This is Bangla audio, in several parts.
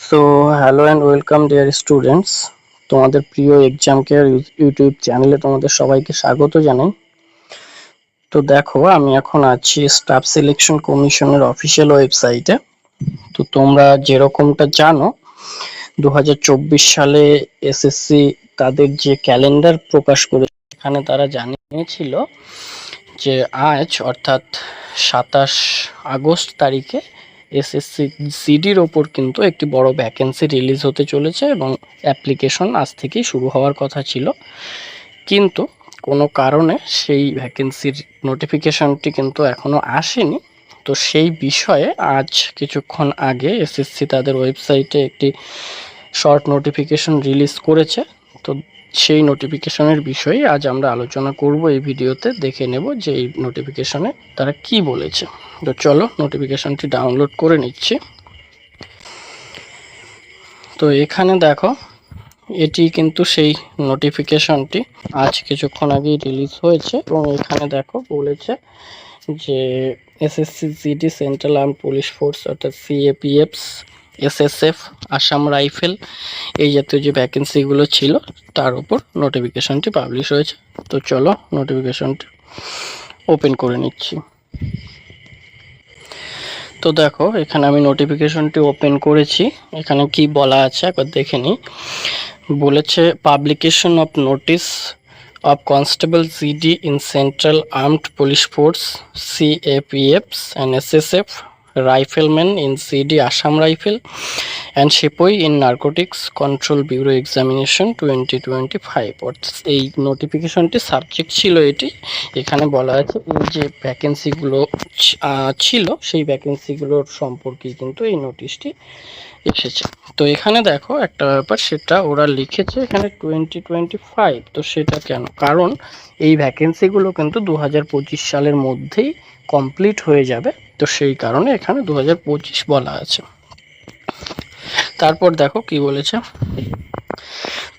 So hello and welcome dear students তোমাদের প্রিয় এক্সাম কেয়ার ইউটিউব চ্যানেলে তোমাদের সবাইকে স্বাগত জানাই। তো দেখো, আমি এখন আছি স্টাফ সিলেকশন কমিশনের অফিসিয়াল ওয়েবসাইটে তো তোমরা যেরকমটা জানো দু হাজার চব্বিশ সালে এসএসসি তাদের যে ক্যালেন্ডার প্রকাশ করে এখানে তারা জানিয়েছিল যে আজ, অর্থাৎ সাতাশ আগস্ট তারিখে এসএসসি সিডির ওপর কিন্তু একটি বড় ভ্যাকেন্সি রিলিজ হতে চলেছে এবং অ্যাপ্লিকেশন আজ থেকেই শুরু হওয়ার কথা ছিল। কিন্তু কোনো কারণে সেই ভ্যাকেন্সির নোটিফিকেশনটি কিন্তু এখনও আসেনি। তো সেই বিষয়ে আজ কিছুক্ষণ আগে এসএসসি তাদের ওয়েবসাইটে একটি শর্ট নোটিফিকেশন রিলিজ করেছে। তো সেই নোটিফিকেশনের বিষয়ে আজ আমরা আলোচনা করব এই ভিডিওতে। দেখে নেব যে এই নোটিফিকেশনে তারা কি বলেছে। তো চলো নোটিফিকেশনটি ডাউনলোড করে নিচ্ছি। তো এখানে দেখো, এটি কিন্তু সেই নোটিফিকেশনটি আজ কিছুক্ষণ আগেই রিলিজ হয়েছে। এবং এখানে দেখো বলেছে যে SSC GD central arm police force অর্থাৎ সিএপিএফস এসএসএফ, আসাম রাইফেল, এই জাতীয় যে ভ্যাকেন্সিগুলো ছিল, তার উপর নোটিফিকেশনটি পাবলিশ হয়েছে। তো চলো নোটিফিকেশনটি ওপেন করে নিচ্ছি। তো দেখো, এখানে আমি নোটিফিকেশনটি ওপেন করেছি। এখানে কি বলা আছে একবার দেখে নিই। বলেছে publication of notice of constable GD in central armed police force CAPFs and SSF riflemen Assam rifle and Rifle in narcotics control Narcotics Control Bureau Examination 2025 অর্থাৎ এই নোটিফিকেশনটি সাবজেক্ট ছিল এটি। এখানে বলা আছে যে ভ্যাকেন্সিগুলো ছিল, সেই ভ্যাকেন্সিগুলোর সম্পর্কে কিন্তু এই নোটিশটি এসেছে। তো এখানে দেখো একটা ব্যাপার, সেটা ওরা লিখেছে এখানে টোয়েন্টি টোয়েন্টি ফাইভ, তো সেটা কেন? কারণ এই ভ্যাকেন্সিগুলো কিন্তু দু হাজার পঁচিশ সালের মধ্যেই কমপ্লিট হয়ে যাবে। তো সেই কারণে এখানে দু হাজার পঁচিশ বলা আছে। তারপর দেখো কি বলেছে?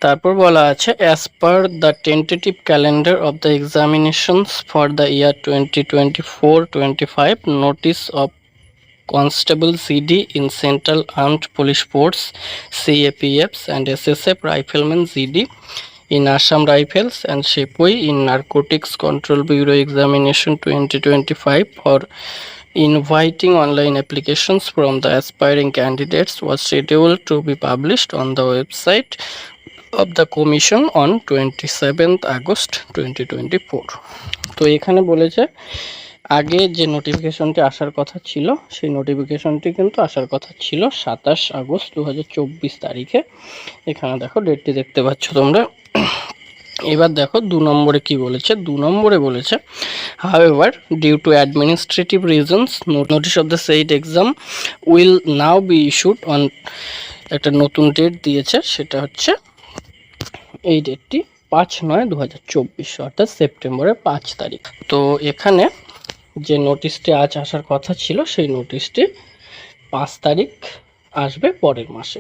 তারপর বলা আছে as per the tentative calendar of the examinations for the year twenty twenty four twenty five notice of constable GD in central armed police force CAPFs and SSF rifleman GD in Assam Rifles and Shepoi in Narcotics Control Bureau Examination 2025 for inviting online applications from the aspiring candidates was scheduled to be published on the website of the commission on 27th August 2024 তো এখানে বলেছে আগে যে নোটিফিকেশনটি আসার কথা ছিল সেই নোটিফিকেশনটি কিন্তু আসার কথা ছিল সাতাশ আগস্ট দু হাজার চব্বিশ তারিখে এখানে দেখো ডেটটি দেখতে পাচ্ছ তোমরা এবার দেখো দু নম্বরে কি বলেছে? দু নম্বরে বলেছে however due to administrative reasons notice of the said exam will now be issued on একটা নতুন ডেট দিয়েছে, সেটা হচ্ছে এই ডেটটি পাঁচ নয় দু হাজার চব্বিশ, অর্থাৎ সেপ্টেম্বরের পাঁচ তারিখ। তো এখানে যে নোটিশটি আজ আসার কথা ছিল, সেই নোটিশটি পাঁচ তারিখ আসবে পরের মাসে।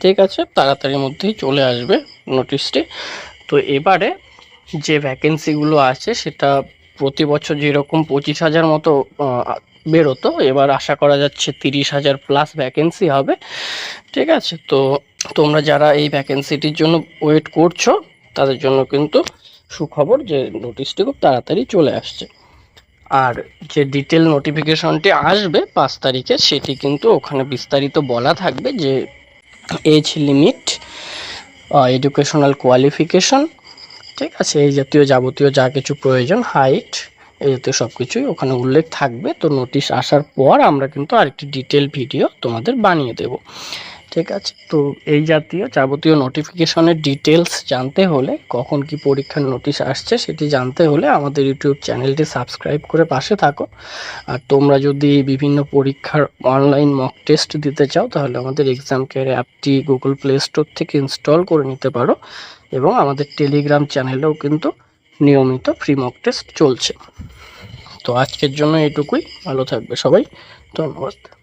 ঠিক আছে? তাড়াতাড়ির মধ্যেই চলে আসবে নোটিশটি তো এবারে যে ভ্যাকেন্সিগুলো আছে, সেটা প্রতি বছর যেরকম পঁচিশ হাজার মতো বেরোতো, এবার আশা করা যাচ্ছে তিরিশ হাজার প্লাস ভ্যাকেন্সি হবে। ঠিক আছে, তো তোমরা যারা এই ভ্যাকেন্সিটির জন্য ওয়েট করছ, তাদের জন্য কিন্তু সুখবর যে নোটিশটি খুব তাড়াতাড়ি চলে আসছে। আর যে ডিটেল নোটিফিকেশনটি আসবে পাঁচ তারিখে, সেটি কিন্তু ওখানে বিস্তারিত বলা থাকবে যে এজ লিমিট এডুকেশনাল কোয়ালিফিকেশন ঠিক আছে? এই জাতীয় যাবতীয় যা কিছু প্রয়োজন হাইট এই জাতীয় সব কিছুই ওখানে উল্লেখ থাকবে। তো নোটিশ আসার পর আমরা কিন্তু আরেকটি ডিটেল ভিডিও তোমাদের বানিয়ে দেব। ঠিক আছে? তো এই জাতীয় যাবতীয় নোটিফিকেশনের ডিটেলস জানতে হলে, কখন কি পরীক্ষার নোটিশ আসছে সেটি জানতে হলে আমাদের ইউটিউব চ্যানেলটি সাবস্ক্রাইব করে পাশে থাকো। আর তোমরা যদি বিভিন্ন পরীক্ষার অনলাইন মক টেস্ট দিতে চাও, তাহলে আমাদের এক্সাম কেয়ার অ্যাপটি গুগল প্লে স্টোর থেকে ইনস্টল করে নিতে পারো এবং আমাদের টেলিগ্রাম চ্যানেলেও কিন্তু নিয়মিত ফ্রি মক টেস্ট চলছে। তো আজকের জন্য এটুকুই। ভালো থাকবে সবাই। ধন্যবাদ।